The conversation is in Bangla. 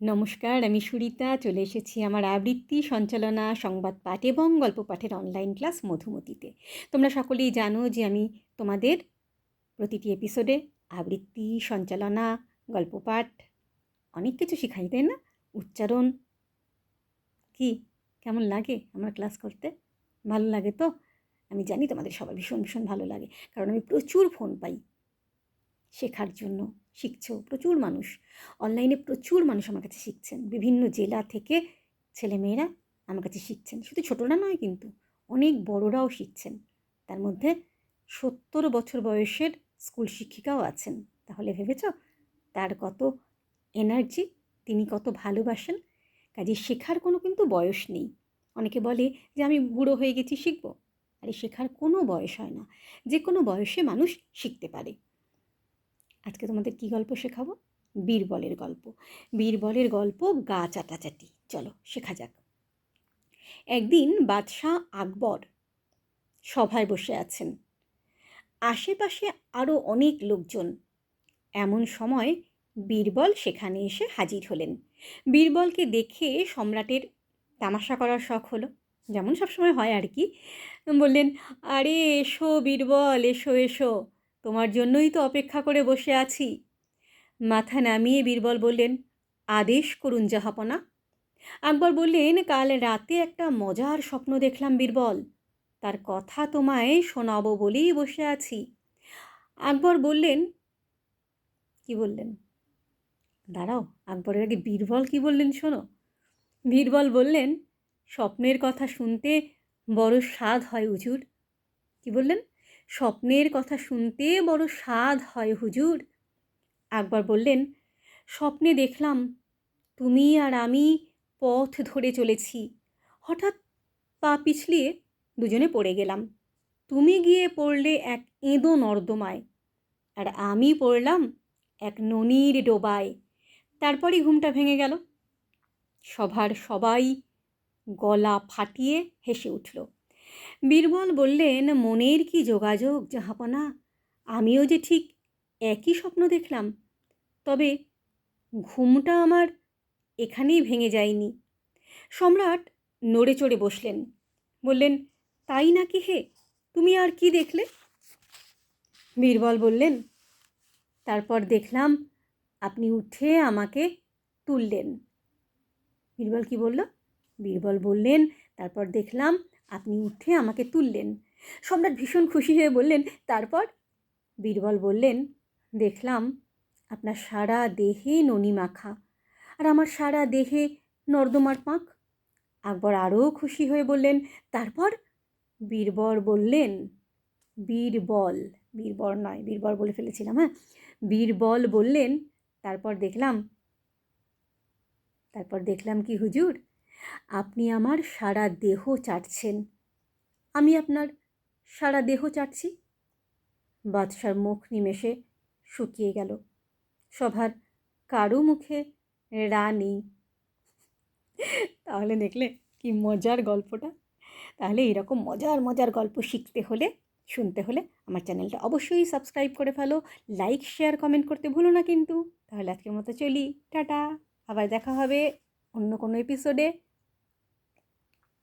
নমস্কার, আমি সুরিতা। চলে এসেছি আমার আবৃত্তি, সঞ্চালনা, সংবাদ পাঠ এবং গল্প পাঠের অনলাইন ক্লাস মধুমতিতে। তোমরা সকলেই জানো যে আমি তোমাদের প্রতিটি এপিসোডে আবৃত্তি, সঞ্চালনা, গল্প পাঠ, অনেক কিছু শেখাই, তাই না? উচ্চারণ কি? কেমন লাগে আমার ক্লাস করতে? ভালো লাগে তো? আমি জানি তোমাদের সবার ভীষণ ভীষণ ভালো লাগে। কারণ আমি প্রচুর ফোন পাই। শেখার জন্য শিখছো? প্রচুর মানুষ। অনলাইনে প্রচুর মানুষ আমার কাছে শিখছেন। বিভিন্ন জেলা থেকে ছেলেমেয়েরা আমার কাছে শিখছেন। শুধু ছোটরা নয় কিন্তু অনেক বড়রাও শিখছেন। তার মধ্যে সত্তর বছর বয়সের স্কুল শিক্ষিকাও আছেন। তাহলে ভেবেছ? তার কত এনার্জি তিনি কত ভালোবাসেন? কাজে শেখার কোনো কিন্তু বয়স নেই। অনেকে বলে যে, আমি বুড়ো হয়ে গেছি, শিখব? আরে, শেখার কোনো বয়স হয় না। যে কোনো বয়সে মানুষ শিখতে পারে। আজকে তোমাদের কি গল্প শেখাবো? বীরবলের গল্প। বীরবলের গল্প গা চাটাচাটি। চলো, শেখা যাক। একদিন বাদশাহ আকবর সভায় বসে আছেন। আশেপাশে আরও অনেক লোকজন। এমন সময় বীরবল সেখানে এসে হাজির হলেন। বীরবলকে দেখে সম্রাটের তামাশা করার শখ হলো। যেমন সবসময় হয় আর কি। বললেন, আরে এসো বীরবল, এসো এসো। তোমার জন্যই তো অপেক্ষা করে বসে আছি। মাথা নামিয়ে বীরবল বললেন, আদেশ করুন জাহাপনা। আকবর বললেন, কাল রাতে একটা মজার স্বপ্ন দেখলাম বীরবল। তার কথা তোমায় শোনাবো বলেই বসে আছি। আকবর বললেন, কি বললেন? দাঁড়াও, আকবরের আগে বীরবল কি বললেন শোনো। বীরবল বললেন, স্বপ্নের কথা শুনতে বড় স্বাদ হয় উজুর কি বললেন? স্বপ্নের কথা শুনতে বড় স্বাদ হয় হুজুর। আকবর বললেন, স্বপ্নে দেখলাম তুমি আর আমি পথ ধরে চলেছি। হঠাৎ পা পিছলিয়ে দুজনে পড়ে গেলাম। তুমি গিয়ে পড়লে এক এঁদো নর্দমায় আর আমি পড়লাম এক ননির ডোবায়। তারপরই ঘুমটা ভেঙে গেল। সভার সবাই গলা ফাটিয়ে হেসে উঠল। বীরবল বললেন, মনের কি যোগাযোগ, জাহাপনা? আমিও যে ঠিক একই স্বপ্ন দেখলাম। তবে ঘুমটা আমার এখানেই ভেঙে যায়নি। সম্রাট নড়ে চড়ে বসলেন। বললেন, তাই নাকি হে? তুমি আর কি দেখলে? বীরবল বললেন, তারপর দেখলাম আপনি উঠে আমাকে তুললেন। বীরবল কি বলল? বীরবল বললেন, তারপর দেখলাম আপনি উঠে আমাকে তুললেন। সম্রাট ভীষণ খুশি হয়ে বললেন, তারপর? বীরবল বললেন, দেখলাম আপনার সারা দেহে ননি মাখা আর আমার সারা দেহে নর্দমার পাঁক। আকবর আরও খুশি হয়ে বললেন, তারপর? বীরবর বললেন, বীরবল বীরবর নয় বীরবর বলে ফেলেছিলাম হ্যাঁ? বীরবল বললেন, তারপর দেখলাম তারপর দেখলাম কি হুজুর? আপনি আমার সারা দেহ চাটছেন। আমি আপনার সারা দেহ চাটছি। বাদশার মুখ নিমেষে শুকিয়ে গেল। সভার কারও মুখে রা নেই তাহলে দেখলে কি মজার গল্পটা। তাহলে এরকম মজার মজার গল্প শিখতে হলে, শুনতে হলে আমার চ্যানেলটা অবশ্যই সাবস্ক্রাইব করে ফেলো। লাইক, শেয়ার, কমেন্ট করতে ভুলো না কিন্তু। তাহলে আজকের মতো চলি। টাটা। আবার দেখা হবে অন্য কোনো এপিসোডে